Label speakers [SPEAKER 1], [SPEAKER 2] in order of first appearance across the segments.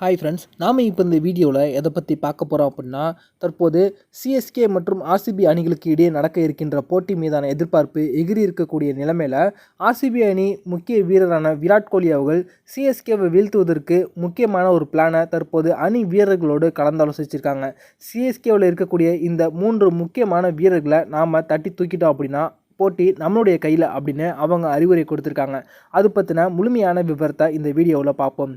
[SPEAKER 1] Hi friends நாம் இப்போ இந்த வீடியோவில் எதை பற்றி பார்க்க போகிறோம் அப்படின்னா தற்போது சிஎஸ்கே மற்றும் ஆர்சிபி அணிகளுக்கு இடையே நடக்க இருக்கின்ற போட்டி மீதான எதிர்பார்ப்பு எகிரி இருக்கக்கூடிய நிலைமையில் ஆர்சிபி அணி முக்கிய வீரரான விராட் கோலி அவர்கள் சிஎஸ்கேவை வீழ்த்துவதற்கு முக்கியமான ஒரு பிளானை தற்போது அணி வீரர்களோடு கலந்தாலோசிச்சிருக்காங்க. சிஎஸ்கேவில் இருக்கக்கூடிய இந்த மூன்று முக்கியமான வீரர்களை நாம் தட்டி தூக்கிட்டோம் அப்படின்னா போட்டி நம்மளுடைய கையில் அப்படின்னு அவங்க அறிவுரை கொடுத்துருக்காங்க. அது பற்றின முழுமையான விவரத்தை இந்த வீடியோவில் பார்ப்போம்.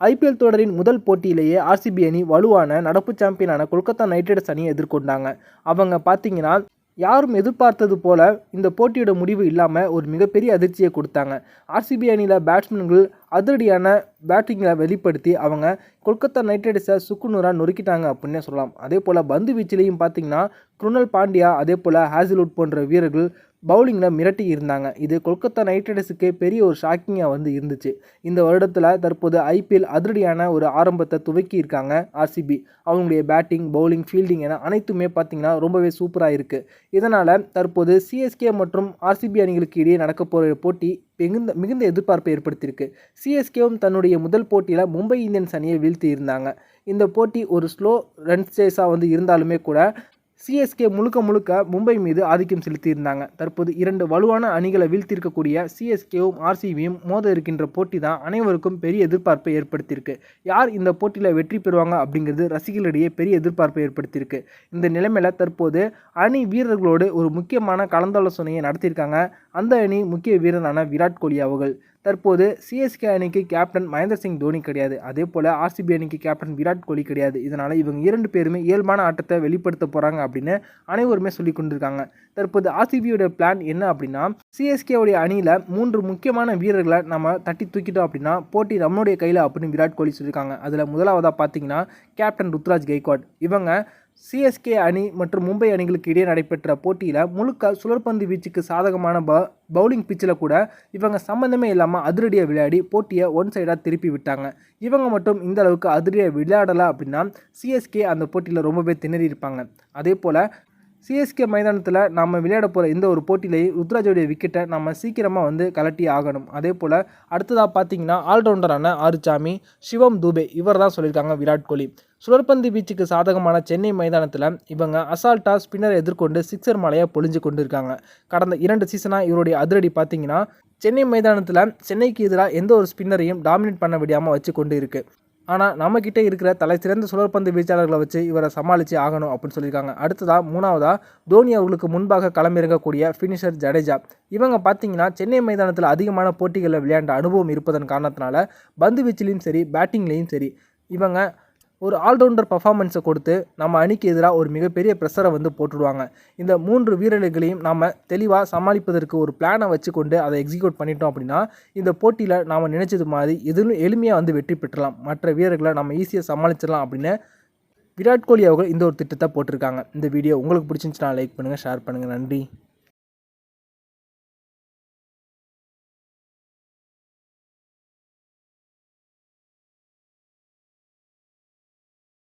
[SPEAKER 1] ஐபிஎல் தொடரின் முதல் போட்டியிலேயே ஆர்சிபி அணி வலுவான நடப்பு சாம்பியனான கொல்கத்தா நைட் ரைடர்ஸ் அணியை எதிர்கொண்டாங்க. அவங்க பார்த்தீங்கன்னா யாரும் எதிர்பார்த்தது போல இந்த போட்டியோட முடிவு இல்லாமல் ஒரு மிகப்பெரிய அதிர்ச்சியை கொடுத்தாங்க. ஆர்சிபி அணியில் பேட்ஸ்மேன்கள் அதிரடியான பேட்டிங்கில் வெளிப்படுத்தி அவங்க கொல்கத்தா நைட் ரைடர்ஸை சுக்குநூறாக நொறுக்கிட்டாங்க அப்படின்னே சொல்லலாம். அதே போல் பந்து வீச்சிலையும் பார்த்தீங்கன்னா குருணல் பாண்டியா அதே போல் ஹேசிலுட் போன்ற வீரர்கள் பவுலிங்கில் மிரட்டி இருந்தாங்க. இது கொல்கத்தா நைட் ரைடர்ஸுக்கு பெரிய ஒரு ஷாக்கிங்காக வந்து இருந்துச்சு. இந்த வருடத்தில் தற்போது ஐபிஎல் அதிரடியான ஒரு ஆரம்பத்தை துவக்கி இருக்காங்க ஆர்சிபி அவங்களுடைய பேட்டிங் பவுலிங் ஃபீல்டிங் என அனைத்துமே பார்த்திங்கன்னா ரொம்பவே சூப்பராக இருக்குது இதனால் தற்போது சிஎஸ்கே மற்றும் ஆர்சிபி அணிகளுக்கு இடையே நடக்க போகிற போட்டி மிகுந்த மிகுந்த எதிர்பார்ப்பை ஏற்படுத்தியிருக்கு. சிஎஸ்கேவும் தன்னுடைய முதல் போட்டியில் மும்பை இந்தியன்ஸ் அணியை வீழ்த்தி இருந்தாங்க. இந்த போட்டி ஒரு ஸ்லோ ரன் சேஸாக வந்து இருந்தாலுமே கூட சிஎஸ்கே முழுக்க முழுக்க மும்பை மீது ஆதிக்கம் செலுத்தியிருந்தாங்க. தற்போது இரண்டு வலுவான அணிகளை வீழ்த்திருக்கக்கூடிய சிஎஸ்கேவும் ஆர்சிபியும் மோத இருக்கின்ற போட்டி தான் அனைவருக்கும் பெரிய எதிர்பார்ப்பை ஏற்படுத்தியிருக்கு. யார் இந்த போட்டியில் வெற்றி பெறுவாங்க அப்படிங்கிறது ரசிகர்களிடையே பெரிய எதிர்பார்ப்பை ஏற்படுத்தியிருக்கு. இந்த நிலைமையில் தற்போது அணி வீரர்களோடு ஒரு முக்கியமான கலந்தாலோசனையை நடத்தியிருக்காங்க. அந்த அணி முக்கிய வீரரான விராட் கோலி அவர்கள். தற்போது சிஎஸ்கே அணிக்கு கேப்டன் மகேந்திர சிங் தோனி கிடையாது. அதே போல் ஆர்சிபி அணிக்கு கேப்டன் விராட் கோலி கிடையாது. இதனால் இவங்க இரண்டு பேருமே இயல்பான ஆட்டத்தை வெளிப்படுத்த போகிறாங்க அப்படின்னு அனைவருமே சொல்லி கொண்டிருக்காங்க. தற்போது ஆர்சிபியோட பிளான் என்ன அப்படின்னா சிஎஸ்கேவுடைய அணியில் மூன்று முக்கியமான வீரர்களை நம்ம தட்டி தூக்கிட்டோம் அப்படின்னா போட்டி நம்மளுடைய கையில் அப்படின்னு விராட் கோலி சொல்லியிருக்காங்க. அதில் முதலாவதாக பார்த்தீங்கன்னா கேப்டன் ருத்ராஜ் கெய்க்வாட். இவங்க சிஎஸ்கே அணி மற்றும் மும்பை அணிகளுக்கு இடையே நடைபெற்ற போட்டியில் முழுக்க சுழற்பந்து வீச்சுக்கு சாதகமான ப பவுலிங் பிச்சில் கூட இவங்க சம்மந்தமே இல்லாமல் அதிரடியாக விளையாடி போட்டியை ஒன் சைடாக திருப்பி விட்டாங்க. இவங்க மட்டும் இந்த அளவுக்கு அதிரடியாக விளையாடலை அப்படின்னா சிஎஸ்கே அந்த போட்டியில் ரொம்பவே திணறி இருப்பாங்க. அதே போல் சிஎஸ்கே மைதானத்தில் நம்ம விளையாட போகிற இந்த ஒரு போட்டியிலேயே ருத்ராஜோடைய விக்கெட்டை நம்ம சீக்கிரமாக வந்து கலட்டி ஆகணும். அதே போல் அடுத்ததாக பார்த்தீங்கன்னா ஆல்ரவுண்டரான ஆறுசாமி சிவம் தூபே இவர் தான் சொல்லியிருக்காங்க விராட் கோலி. சுழற்பந்து வீச்சுக்கு சாதகமான சென்னை மைதானத்தில் இவங்க அசால்ட்டாக ஸ்பின்னர் எதிர்கொண்டு சிக்ஸர் மலையை பொழிஞ்சு கொண்டு இருக்காங்க கடந்த இரண்டு சீசனாக இவருடைய அதிரடி பார்த்தீங்கன்னா சென்னை மைதானத்தில் சென்னைக்கு எதிராக எந்த ஒரு ஸ்பின்னரையும் டாமினேட் பண்ண விடாமல் வச்சு கொண்டு இருக்குது ஆனால் நம்மக்கிட்ட இருக்கிற தலை சிறந்த சுழற்பந்து வீச்சாளர்களை வச்சு இவரை சமாளித்து ஆகணும் அப்படின்னு சொல்லியிருக்காங்க. அடுத்ததாக மூணாவதாக தோனி அவர்களுக்கு முன்பாக களமிறங்கக்கூடிய ஃபினிஷர் ஜடேஜா. இவங்க பார்த்தீங்கன்னா சென்னை மைதானத்தில் அதிகமான போட்டிகளில் விளையாண்ட அனுபவம் இருப்பதன் காரணத்தினால பந்து வீச்சிலையும் சரி பேட்டிங்லேயும் சரி இவங்க ஒரு ஆல்ரவுண்டர் பர்ஃபார்மன்ஸை கொடுத்து நம்ம அணிக்கு எதிராக ஒரு மிகப்பெரிய ப்ரெஷரை வந்து போட்டுடுவாங்க. இந்த மூன்று வீரர்களையும் நாம் தெளிவாக சமாளிப்பதற்கு ஒரு பிளானை வச்சுக்கொண்டு அதை எக்ஸிக்யூட் பண்ணிட்டோம் அப்படின்னா இந்த போட்டியில் நாம் நினச்சது மாதிரி எதிலும் எளிமையாக வந்து வெற்றி பெற்றலாம். மற்ற வீரர்களை நம்ம ஈஸியாக சமாளிச்சிடலாம் அப்படின்னு விராட் கோலி அவர்கள் இந்த ஒரு திட்டத்தை போட்டிருக்காங்க. இந்த வீடியோ உங்களுக்கு பிடிச்சிருந்துச்சுன்னா லைக் பண்ணுங்கள் ஷேர் பண்ணுங்கள் நன்றி.